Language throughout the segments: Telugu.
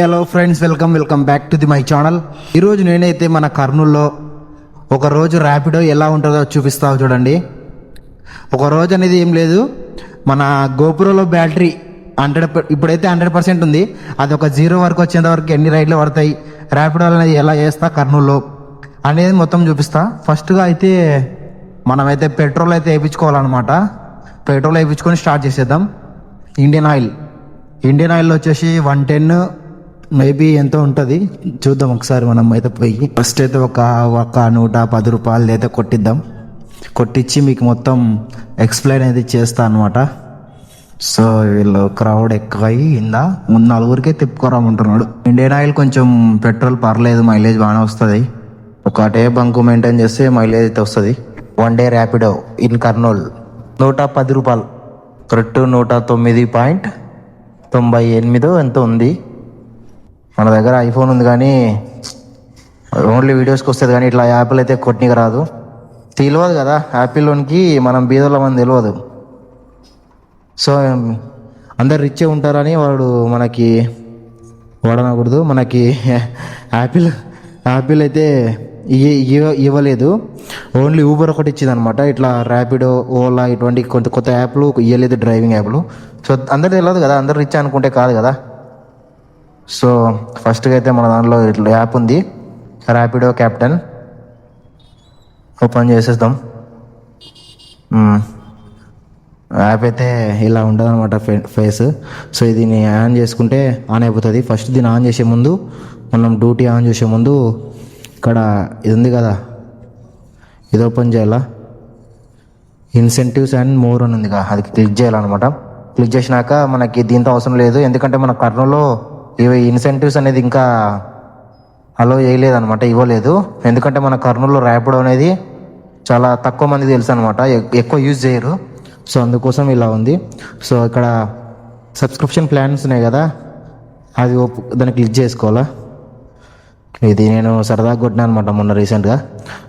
Hello friends welcome welcome back to the my channel ఈరోజు నేనైతే మన కర్నూల్లో ఒక రోజు ర్యాపిడో ఎలా ఉంటుందో చూపిస్తావు చూడండి. ఒక రోజు అనేది ఏం లేదు. మన గోపురంలో బ్యాటరీ హండ్రెడ్ ఇప్పుడైతే హండ్రెడ్ పర్సెంట్ ఉంది. అది ఒక జీరో వరకు వచ్చేంత వరకు ఎన్ని రైడ్లు పడతాయి ర్యాపిడో అనేది ఎలా చేస్తా కర్నూల్లో అనేది మొత్తం చూపిస్తా. ఫస్ట్గా అయితే మనమైతే పెట్రోల్ అయితే వేయించుకోవాలన్నమాట. పెట్రోల్ వేయించుకొని స్టార్ట్ చేసేద్దాం. ఇండియన్ ఆయిల్ ఇండియన్ ఆయిల్ వచ్చేసి వన్ టెన్ మేబీ ఎంతో ఉంటుంది. చూద్దాం ఒకసారి మనం అయితే పోయి. ఫస్ట్ అయితే ఒక ఒక నూట పది రూపాయలు అయితే కొట్టిద్దాం. కొట్టించి మీకు మొత్తం ఎక్స్ప్లెయిన్ అయితే చేస్తా అనమాట సో వీళ్ళు క్రౌడ్ ఎక్కువ ఇందా ముందు నలుగురికే తిప్పుకోరామంటున్నాడు. ఇండియన్ ఆయిల్ కొంచెం పెట్రోల్ పర్లేదు మైలేజ్ బాగానే వస్తుంది. ఒకటే బంకు మెయింటైన్ చేస్తే మైలేజ్ అయితే వస్తుంది. One day Rapido in Kurnool నూట పది రూపాయలు. కరెక్ట్ నూట తొమ్మిది పాయింట్ తొంభై ఎనిమిదో ఎంత ఉంది. మన దగ్గర ఐఫోన్ ఉంది కానీ ఓన్లీ వీడియోస్కి వస్తుంది కానీ ఇట్లా యాపిల్ అయితే కొట్టినకి రాదు. తెలియదు కదా యాపిల్లోనికి మనం బీదోళ్ళ మంది తెలియదు సో అందరు రిచ్ ఉంటారని వాడు మనకి వాడనకూడదు. మనకి యాపిల్ యాపిల్ అయితే ఇ- ఇవ్వ- ఇవ్వలేదు. ఓన్లీ ఊబర్ ఒకటి ఇచ్చింది అనమాట ఇట్లా ర్యాపిడో ఓలా ఇటువంటి కొంత కొత్త యాప్లు ఇవ్వలేదు డ్రైవింగ్ యాప్లు సో అందరు తెలియదు కదా అందరు రిచ్ అనుకుంటే కాదు కదా. సో ఫస్ట్గా అయితే మన దాంట్లో ఇట్లా యాప్ ఉంది. ర్యాపిడో క్యాప్టెన్ ఓపెన్ చేసేద్దాం. యాప్ అయితే ఇలా ఉంటుంది అనమాట ఫేస్. సో దీన్ని ఆన్ చేసుకుంటే ఆన్ అయిపోతుంది. ఫస్ట్ దీన్ని ఆన్ చేసే ముందు మనం డ్యూటీ ఆన్ చేసే ముందు ఇక్కడ ఇది ఉంది కదా? ఇది ఓపెన్ చేయాలా? ఇన్సెంటివ్స్ అండ్ మోర్ అని ఉంది కదా? అది క్లిక్ చేయాలన్నమాట. క్లిక్ చేసినాక మనకి దీంతో అవసరం లేదు. ఎందుకంటే మన కర్నూలు ఇవి ఇన్సెంటివ్స్ అనేది ఇంకా అలో చేయలేదనమాట ఇవ్వలేదు. ఎందుకంటే మన కర్నూలులో ర్యాపిడో అనేది చాలా తక్కువ మంది తెలుసు అనమాట ఎక్కువ యూజ్ చేయరు. సో అందుకోసం ఇలా ఉంది. సో ఇక్కడ సబ్స్క్రిప్షన్ ప్లాన్స్ ఉన్నాయి కదా అది ఒప్- దాన్ని క్లిక్ చేసుకోవాలా? ఇది నేను సరదాగా కొట్టినా అనమాట మొన్న రీసెంట్గా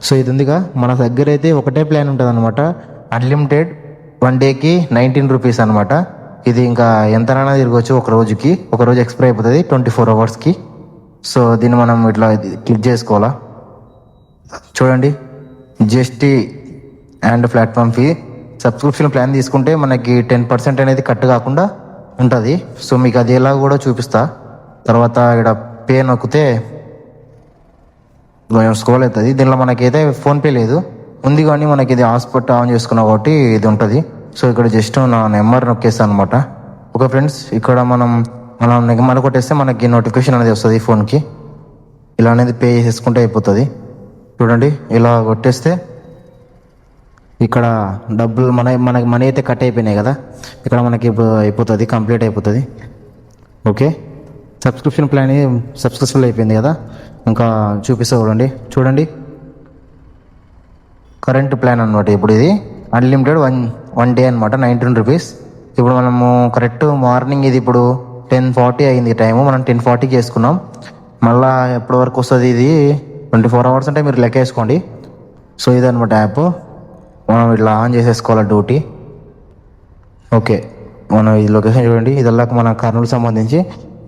సో ఇది ఉందిగా మన దగ్గర అయితే ఒకటే ప్లాన్ ఉంటుంది అనమాట అన్లిమిటెడ్ వన్ డేకి నైన్టీన్ రూపీస్ అనమాట ఇది ఇంకా ఎంతనైనా తిరగవచ్చు ఒక రోజుకి. ఒక రోజు ఎక్స్పైర్ అయిపోతుంది ట్వంటీ ఫోర్ అవర్స్కి. సో దీన్ని మనం ఇట్లా క్లిక్ చేసుకోవాలా? చూడండి. GST and platform fee. Subscription plan తీసుకుంటే మనకి టెన్ పర్సెంట్ అనేది కట్ కాకుండా ఉంటుంది. సో మీకు అది ఎలా కూడా చూపిస్తా. తర్వాత ఇక్కడ పే నొక్కితే స్క్రోల్ అవుతుంది. దీనిలో మనకైతే ఫోన్పే లేదు. ఉంది కానీ మనకి ఇది హాస్పిటల్ ఆన్ చేసుకున్నాం కాబట్టి ఇది ఉంటుంది. సో ఇక్కడ జస్ట్ నా నెంబర్ నొక్కేస్తాను అనమాట ఓకే ఫ్రెండ్స్ ఇక్కడ మనం మనం నెంబర్ కొట్టేస్తే మనకి నోటిఫికేషన్ అనేది వస్తుంది ఫోన్కి. ఇలా అనేది పే చేసుకుంటే అయిపోతుంది. చూడండి ఇలా కొట్టేస్తే ఇక్కడ డబ్బులు మన మనకి మనీ అయితే కట్ అయిపోయినాయి కదా. ఇక్కడ మనకి ఇప్పుడు అయిపోతుంది కంప్లీట్ అయిపోతుంది. ఓకే? సబ్స్క్రిప్షన్ ప్లాన్ సబ్స్క్రిప్షన్ అయిపోయింది కదా. ఇంకా చూపిస్తా చూడండి. చూడండి. కరెంట్ ప్లాన్ అనమాట ఇప్పుడు ఇది. అన్లిమిటెడ్ వన్ వన్ డే అనమాట నైన్టీన్ రూపీస్ ఇప్పుడు మనము కరెక్ట్ మార్నింగ్ ఇది ఇప్పుడు టెన్ ఫార్టీ అయింది టైము మనం టెన్ ఫార్టీకి వేసుకున్నాం. మళ్ళా ఎప్పటి వరకు వస్తుంది ఇది? ట్వంటీ ఫోర్ అవర్స్ అంటే మీరు లెక్క వేసుకోండి. సో ఇదనమాట యాప్ మనం ఇట్లా ఆన్ చేసేసుకోవాలి డ్యూటీ ఓకే మనం ఈ లొకేషన్ చూడండి. ఇదల్లాక మన కర్నూలు సంబంధించి.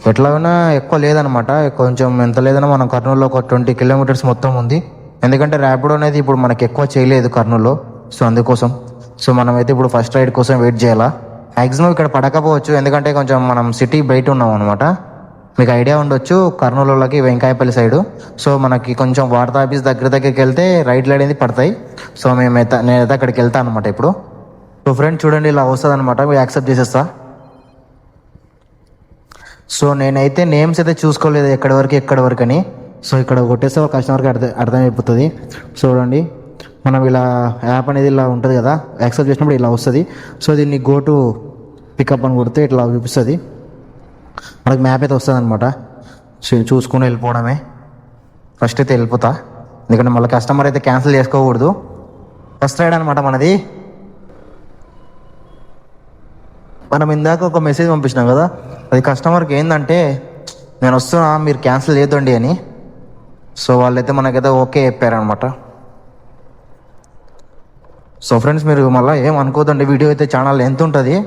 ఎట్లాగైనా ఎక్కువ లేదనమాట కొంచెం ఎంత లేదన్నా మనం కర్నూలులో ఒక ట్వంటీ కిలోమీటర్స్ మొత్తం ఉంది. ఎందుకంటే ర్యాపిడో అనేది ఇప్పుడు మనకి ఎక్కువ చేయలేదు కర్నూలులో. సో అందుకోసం. సో మనమైతే ఇప్పుడు ఫస్ట్ రైడ్ కోసం వెయిట్ చేయాలా? మ్యాక్సిమం ఇక్కడ పడకపోవచ్చు ఎందుకంటే కొంచెం మనం సిటీ బయట ఉన్నాం అనమాట మీకు ఐడియా ఉండొచ్చు కర్నూలులోకి వెంకాయపల్లి సైడు సో మనకి కొంచెం వార్తా ఆఫీస్ దగ్గర దగ్గరికి వెళ్తే రైట్ లైడ్ అనేది పడతాయి. సో మేమైతే నేనైతే అక్కడికి వెళ్తాను అనమాట ఇప్పుడు. సో ఫ్రెండ్ చూడండి ఇలా వస్తుంది అనమాట మీరు యాక్సెప్ట్ చేసేస్తా. సో నేనైతే నేమ్స్ అయితే చూసుకోలేదు ఎక్కడి వరకు ఎక్కడి వరకు అని. సో ఇక్కడ కొట్టేస్తే ఒక కస్టమర్కి అర్థం అర్థమైపోతుంది. చూడండి. మనం ఇలా యాప్ అనేది ఇలా ఉంటుంది కదా యాక్సెప్ట్ చేసినప్పుడు ఇలా వస్తుంది. సో దీన్ని గో టు పికప్ అని కొడితే ఇట్లా చూపిస్తుంది. మనకి మ్యాప్ అయితే వస్తుంది అనమాట సో చూసుకుని వెళ్ళిపోవడమే. ఫస్ట్ అయితే వెళ్ళిపోతా. ఎందుకంటే మళ్ళీ కస్టమర్ అయితే క్యాన్సిల్ చేసుకోకూడదు. ఫస్ట్ రైడ్ అనమాట మనది. మనం ఇందాక ఒక మెసేజ్ పంపించినాం కదా అది కస్టమర్కి ఏంటంటే నేను వస్తున్నా మీరు క్యాన్సిల్ చేయొద్దండి అని. సో వాళ్ళైతే మనకైతే ఓకే చెప్పారనమాట సో ఫ్రెండ్స్ మీరు మళ్ళీ ఏం అనుకోదండి వీడియో అయితే ఛానల్ ఎంత ఉంటుంది.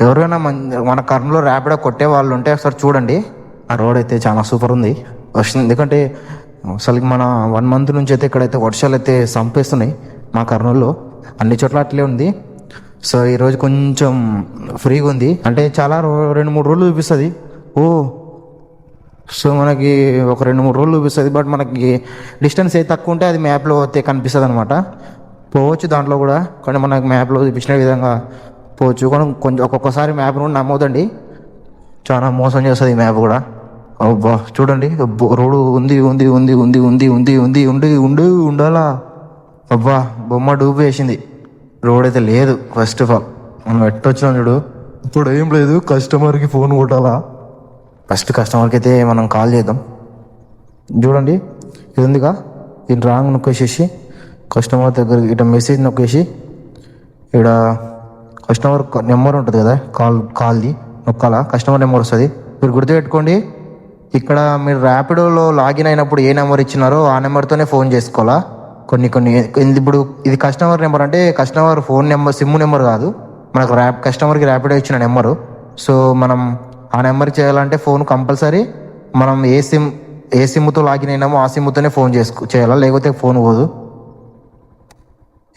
ఎవరైనా మన మన కర్నూలు ర్యాపిడో కొట్టే వాళ్ళు ఉంటే ఒకసారి చూడండి. ఆ రోడ్ అయితే చాలా సూపర్ ఉంది. వస్తుంది ఎందుకంటే అసలు మన వన్ మంత్ నుంచి అయితే ఇక్కడైతే వర్షాలు అయితే సంపేస్తున్నాయి మా కర్నూలులో. అన్ని చోట్ల అట్లే ఉంది. సో ఈరోజు కొంచెం ఫ్రీగా ఉంది. అంటే చాలా రో- రెండు మూడు రోజులు చూపిస్తుంది. ఓ! సో మనకి ఒక రెండు మూడు రోజులు చూపిస్తుంది. బట్ మనకి డిస్టెన్స్ అయితే తక్కువ ఉంటే అది మ్యాప్లో అయితే కనిపిస్తుంది అనమాట పోవచ్చు దాంట్లో కూడా. కానీ మనకి మ్యాప్లో చూపించిన విధంగా పోవచ్చు. కానీ కొంచెం ఒక్కొక్కసారి మ్యాప్ నుండి నమ్మవుదండి చాలా మోసం చేస్తుంది ఈ మ్యాప్ కూడా. అబ్బా చూడండి. రోడ్డు ఉంది ఉంది ఉంది ఉంది ఉంది ఉంది ఉంది ఉండి ఉండి ఉండాలా? అబ్బా బొమ్మ డూబు వేసింది. రోడ్ అయితే లేదు ఫస్ట్ ఆఫ్ ఆల్ మనం ఎట్టొచ్చినాం చూడు. ఇప్పుడు ఏం లేదు కస్టమర్కి ఫోన్ కొట్టాలా? ఫస్ట్ కస్టమర్కి అయితే మనం కాల్ చేద్దాం. చూడండి. ఇది ఉందిగా? దీన్ని రాంగ్ నొక్కేసేసి కస్టమర్ దగ్గర ఇట్లా మెసేజ్ నొక్కేసి ఇక్కడ కస్టమర్ నెంబర్ ఉంటుంది కదా కాల్ కాల్ది నొక్కాలా? కస్టమర్ నెంబర్ వస్తుంది. మీరు గుర్తుపెట్టుకోండి ఇక్కడ మీరు ర్యాపిడోలో లాగిన్ అయినప్పుడు ఏ నెంబర్ ఇచ్చినారో ఆ నెంబర్తోనే ఫోన్ చేసుకోవాలా? కొన్ని కొన్ని ఇది ఇప్పుడు ఇది కస్టమర్ నెంబర్ అంటే customer phone number sim number కాదు. మనకు ర్యాప్ కస్టమర్కి ర్యాపిడో ఇచ్చిన నెంబరు. సో మనం ఆ నెంబర్ చేయాలంటే ఫోన్ కంపల్సరీ మనం ఏ సిమ్ ఏ సిమ్తో లాగిన్ అయినామో ఆ సిమ్తోనే ఫోన్ చేసుకో చేయాలా? లేకపోతే ఫోన్ పోదు.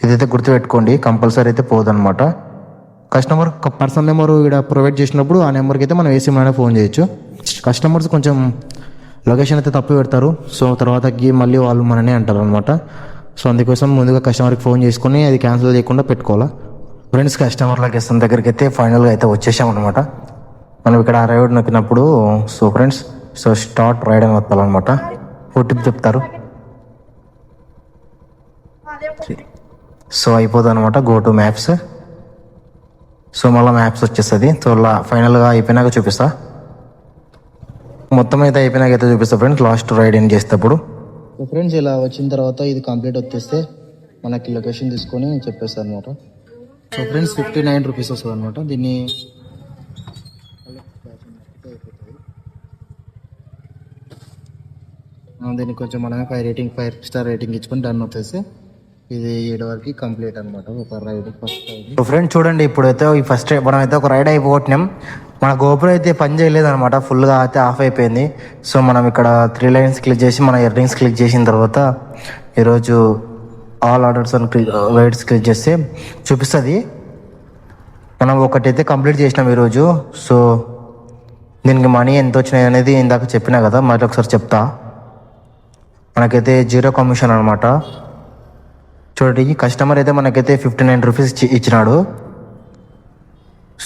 ఇదైతే గుర్తుపెట్టుకోండి కంపల్సరీ అయితే పోదనమాట కస్టమర్ పర్సనల్ నెంబర్ ఇక్కడ ప్రొవైడ్ చేసినప్పుడు ఆ నెంబర్కి అయితే మనం ఏ సిమ్లోనే ఫోన్ చేయొచ్చు. కస్టమర్స్ కొంచెం లొకేషన్ అయితే తప్పు పెడతారు సో తర్వాతకి మళ్ళీ వాళ్ళు మననే అంటారు అనమాట సో అందుకోసం ముందుగా కస్టమర్కి ఫోన్ చేసుకుని అది క్యాన్సిల్ చేయకుండా పెట్టుకోవాలా. ఫ్రెండ్స్ కస్టమర్ లొకేషన్ దగ్గరికి అయితే ఫైనల్గా అయితే వచ్చేసాం అనమాట మనం ఇక్కడ రైడ్ నొక్కినప్పుడు so friends so start ride అని వస్తాలన్నమాట ఓటీపీ చెప్తారు. సో అయిపోతుంది అనమాట గో టు మ్యాప్స్ సో మళ్ళీ మ్యాప్స్ వచ్చేస్తుంది. సో లా- ఫైనల్గా అయిపోయినాక చూపిస్తా. మొత్తం అయితే అయిపోయినాక అయితే చూపిస్తా ఫ్రెండ్స్ లాస్ట్ రైడ్ ఏం చేసేటప్పుడు. ఫ్రెండ్స్ ఇలా వచ్చిన తర్వాత ఇది కంప్లీట్ వచ్చేస్తే మనకి లొకేషన్ తీసుకొని చెప్పేస్తాను అనమాట so friends fifty nine rupees వస్తుంది అనమాట దీన్ని దీనికి కొంచెం మనమే five rating five star rating ఇచ్చుకొని డన్ వచ్చేసి ఇది ఏడు వరకు కంప్లీట్ అనమాట ఒక రైడ్ ఫస్ట్ రైడ్ ఫ్రెండ్ చూడండి ఇప్పుడైతే ఈ ఫస్ట్ మనం అయితే ఒక రైడ్ అయిపోతున్నాం మన గోపురం అయితే పని చేయలేదు అనమాట ఫుల్గా అయితే ఆఫ్ అయిపోయింది. సో మనం ఇక్కడ త్రీ లైన్స్ క్లిక్ చేసి మన ఇయర్రింగ్స్ క్లిక్ చేసిన తర్వాత ఈరోజు ఆల్ ఆర్డర్స్ అని క్లిక్ రైడ్స్ క్లిక్ చేస్తే చూపిస్తుంది. మనం ఒకటైతే కంప్లీట్ చేసినాం ఈరోజు. సో దీనికి మనీ ఎంత వచ్చినాయి అనేది ఇందాక చెప్పినా కదా మళ్ళీ ఒకసారి చెప్తా. మనకైతే జీరో కమిషన్ అనమాట చూడండి ఈ కస్టమర్ అయితే మనకైతే ఫిఫ్టీ నైన్ రూపీస్ ఇచ్చినాడు.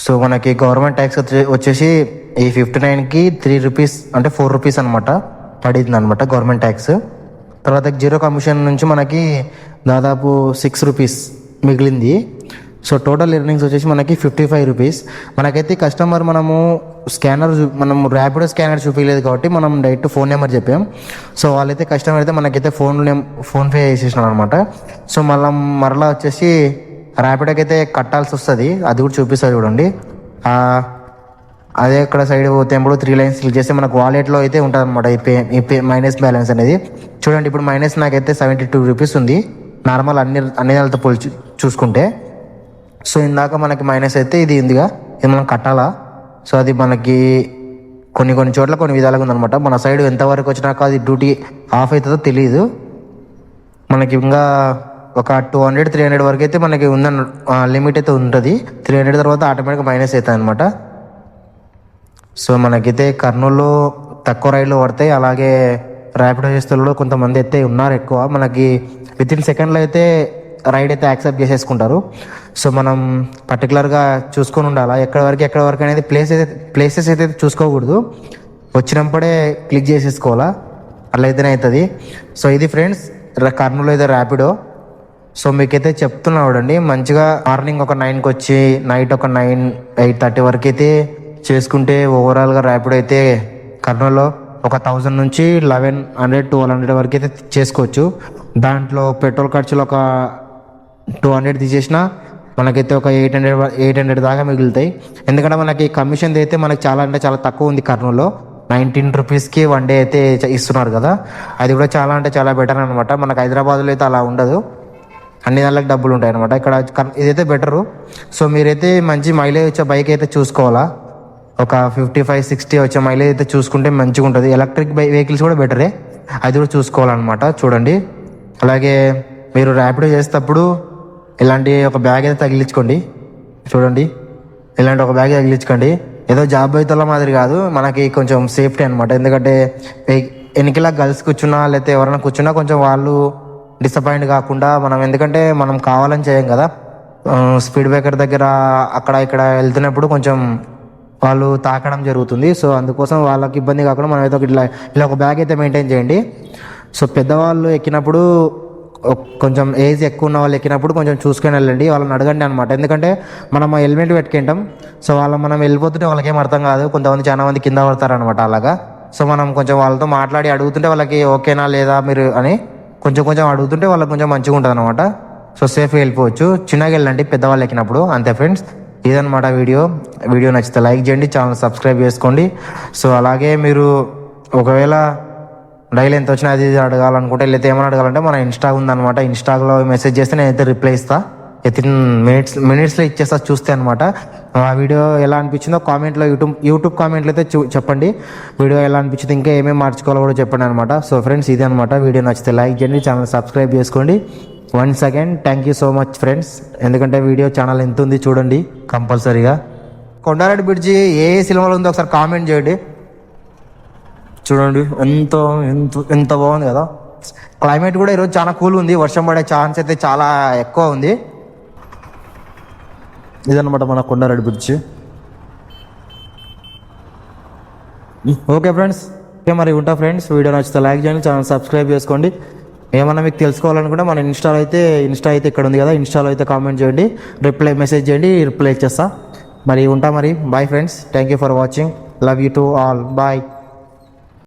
సో మనకి గవర్నమెంట్ ట్యాక్స్ వచ్చేసి ఈ ఫిఫ్టీ నైన్కి త్రీ రూపీస్ అంటే ఫోర్ రూపీస్ అనమాట పడింది అనమాట గవర్నమెంట్ ట్యాక్స్ తర్వాత జీరో కమిషన్ నుంచి మనకి దాదాపు సిక్స్ రూపీస్ మిగిలింది. సో టోటల్ ఎర్నింగ్స్ వచ్చేసి మనకి ఫిఫ్టీ ఫైవ్ రూపీస్. మనకైతే కస్టమర్ మనము స్కానర్ చూ- మనం ర్యాపిడో స్కానర్ చూపించలేదు కాబట్టి మనం డైరెక్ట్ ఫోన్ నెంబర్ చెప్పాం. సో వాళ్ళైతే కస్టమర్ అయితే మనకైతే ఫోన్ నెం ఫోన్పే చేసేసినారు అనమాట సో మళ్ళీ మరలా వచ్చేసి ర్యాపిడోకి అయితే కట్టాల్సి వస్తుంది. అది కూడా చూపిస్తుంది చూడండి. అదే ఇక్కడ సైడ్ పోతే త్రీ లైన్స్ క్లిక్ చేస్తే మనకు వాలెట్లో అయితే ఉంటుంది అనమాట ఈ పే ఈ పే మైనస్ బ్యాలెన్స్ అనేది. చూడండి ఇప్పుడు మైనస్ నాకైతే సెవెంటీ టూ రూపీస్ ఉంది. నార్మల్ అన్ని అన్ని నెలలతో పోల్చి చూసుకుంటే. సో ఇందాక మనకి మైనస్ అయితే ఇది ఉందిగా. ఇది మనం కట్టాలా? సో అది మనకి కొన్ని కొన్ని చోట్ల కొన్ని విధాలుగా ఉందన్నమాట. మన సైడ్ ఎంతవరకు వచ్చినాక అది డ్యూటీ ఆఫ్ అవుతుందో తెలియదు మనకి ఇంకా ఒక టూ హండ్రెడ్ త్రీ హండ్రెడ్ వరకు అయితే మనకి ఉందన్న లిమిట్ అయితే ఉంటుంది. త్రీ హండ్రెడ్ తర్వాత ఆటోమేటిక్గా మైనస్ అవుతుంది అనమాట సో మనకైతే కర్నూలు తక్కువ రైళ్ళు పడతాయి. అలాగే ర్యాపిడో చేస్తుల్లో కొంతమంది అయితే ఉన్నారు ఎక్కువ. మనకి విత్ ఇన్ సెకండ్లో అయితే రైడ్ అయితే యాక్సెప్ట్ చేసేసుకుంటారు. సో మనం పర్టికులర్గా చూసుకొని ఉండాలా ఎక్కడ వరకు ఎక్కడ వరకు అనేది ప్లేస్ అయితే ప్లేసెస్ అయితే చూసుకోకూడదు. వచ్చినప్పుడే క్లిక్ చేసేసుకోవాలా అట్లా అయితేనే అవుతుంది సో ఇది ఫ్రెండ్స్ కర్నూలు అయితే ర్యాపిడో సో మీకైతే చెప్తున్నా చూడండి మంచిగా మార్నింగ్ ఒక నైన్కి వచ్చి నైట్ ఒక నైన్ ఎయిట్ థర్టీ వరకు అయితే చేసుకుంటే ఓవరాల్గా ర్యాపిడ్ అయితే కర్నూలులో ఒక థౌజండ్ నుంచి లెవెన్ హండ్రెడ్ ట్వెల్వ్ హండ్రెడ్ వరకు అయితే చేసుకోవచ్చు. దాంట్లో పెట్రోల్ ఖర్చులు ఒక టూ హండ్రెడ్ తీసేసిన మనకైతే ఒక ఎయిట్ హండ్రెడ్ ఎయిట్ హండ్రెడ్ దాకా మిగులుతాయి. ఎందుకంటే మనకి కమిషన్ అయితే మనకి చాలా అంటే చాలా తక్కువ ఉంది కర్నూలులో. నైన్టీన్ రూపీస్కి వన్ డే అయితే ఇస్తున్నారు కదా. అది కూడా చాలా అంటే చాలా బెటర్ అనమాట మనకు హైదరాబాద్లో అయితే అలా ఉండదు. అన్ని దానికి డబ్బులు ఉంటాయి అనమాట ఇక్కడ ఇదైతే బెటరు సో మీరైతే మంచి మైలేజ్ వచ్చే బైక్ అయితే చూసుకోవాలా? ఒక ఫిఫ్టీ ఫైవ్ సిక్స్టీ వచ్చే మైలేజ్ అయితే చూసుకుంటే మంచిగా ఉంటుంది. ఎలక్ట్రిక్ బై వెహికల్స్ కూడా బెటరే అది కూడా చూసుకోవాలన్నమాట. చూడండి. అలాగే మీరు ర్యాపిడో చేసేటప్పుడు ఇలాంటి ఒక బ్యాగ్ అయితే తగిలించుకోండి. చూడండి. ఇలాంటి ఒక బ్యాగ్ తగిలించుకోండి. ఏదో జాబ్ అవుతున్న మాదిరి కాదు. మనకి కొంచెం సేఫ్టీ అనమాట ఎందుకంటే వె- వెనకల గర్ల్స్ కూర్చున్నా లేకపోతే ఎవరైనా కూర్చున్నా కొంచెం వాళ్ళు డిసప్పాయింట్ కాకుండా మనం ఎందుకంటే మనం కావాలని చేయం కదా. స్పీడ్ బ్రేకర్ దగ్గర అక్కడ ఇక్కడ వెళ్తున్నప్పుడు కొంచెం వాళ్ళు తాకడం జరుగుతుంది. సో అందుకోసం వాళ్ళకి ఇబ్బంది కాకుండా మనం ఏదో ఇట్లా ఇలా ఒక బ్యాగ్ అయితే మెయింటైన్ చేయండి. సో పెద్దవాళ్ళు ఎక్కినప్పుడు కొంచెం ఏజ్ ఎక్కువ ఉన్న వాళ్ళు ఎక్కినప్పుడు కొంచెం చూసుకొని వెళ్ళండి వాళ్ళని అడగండి అనమాట ఎందుకంటే మనం హెల్మెట్ పెట్టుకుంటాం సో వాళ్ళ మనం వెళ్ళిపోతుంటే వాళ్ళకేం అర్థం కాదు. కొంతమంది చాలా మంది కింద పడతారనమాట అలాగా. సో మనం కొంచెం వాళ్ళతో మాట్లాడి అడుగుతుంటే వాళ్ళకి ఓకేనా లేదా మీరు అని కొంచెం కొంచెం అడుగుతుంటే వాళ్ళకి కొంచెం మంచిగా ఉంటుంది అనమాట సో సేఫ్గా వెళ్ళిపోవచ్చు. చిన్నగా వెళ్ళండి పెద్దవాళ్ళు ఎక్కినప్పుడు. అంతే ఫ్రెండ్స్ ఇదనమాట వీడియో. వీడియో నచ్చితే లైక్ చేయండి ఛానల్ సబ్స్క్రైబ్ చేసుకోండి. సో అలాగే మీరు ఒకవేళ డైలీ ఎంత వచ్చినా అది ఇది అడగాలనుకుంటే లేకపోతే ఏమైనా అడగాలంటే మన ఇన్స్టా ఉందనమాట ఇన్స్టాలో మెసేజ్ చేస్తే నేనైతే రిప్లై ఇస్తా. విత్ ఇన్ మినిట్స్ మినిట్స్లో ఇచ్చేస్తా చూస్తే అనమాట ఆ వీడియో ఎలా అనిపించిందో కామెంట్లో యూట్యూబ్ యూట్యూబ్ కామెంట్లో అయితే చూ చెప్పండి. వీడియో ఎలా అనిపించింది ఇంకా ఏమేమి మార్చుకోవాలో కూడా చెప్పండి అనమాట సో ఫ్రెండ్స్ ఇది అనమాట వీడియో నచ్చితే లైక్ చేయండి ఛానల్ సబ్స్క్రైబ్ చేసుకోండి. Once again thank you so much friends ఎందుకంటే వీడియో ఛానల్ ఎంత ఉంది చూడండి కంపల్సరీగా. కొండారెడ్డి బ్రిడ్జి ఏ ఏ సినిమాలో ఉందో ఒకసారి కామెంట్ చేయండి. చూడండి ఎంత ఎంత ఎంత బాగుంది కదా. క్లైమేట్ కూడా ఈరోజు చాలా కూల్ ఉంది. వర్షం పడే ఛాన్స్ అయితే చాలా ఎక్కువ ఉంది. ఇదన్నమాట మన Kondareddy bridge okay friends okay మరి ఉంటా ఫ్రెండ్స్ వీడియో నచ్చితే లైక్ చేయండి ఛానల్ సబ్స్క్రైబ్ చేసుకోండి. ఏమన్నా మీకు తెలుసుకోవాలనుకుంటే మన ఇన్స్టాలో అయితే ఇన్స్టా అయితే ఇక్కడ ఉంది కదా ఇన్స్టాలో అయితే కామెంట్ చేయండి. రిప్లై మెసేజ్ చేయండి రిప్లై ఇచ్చేస్తా మరి ఉంటా మరి. Bye friends thank you for watching love you to all bye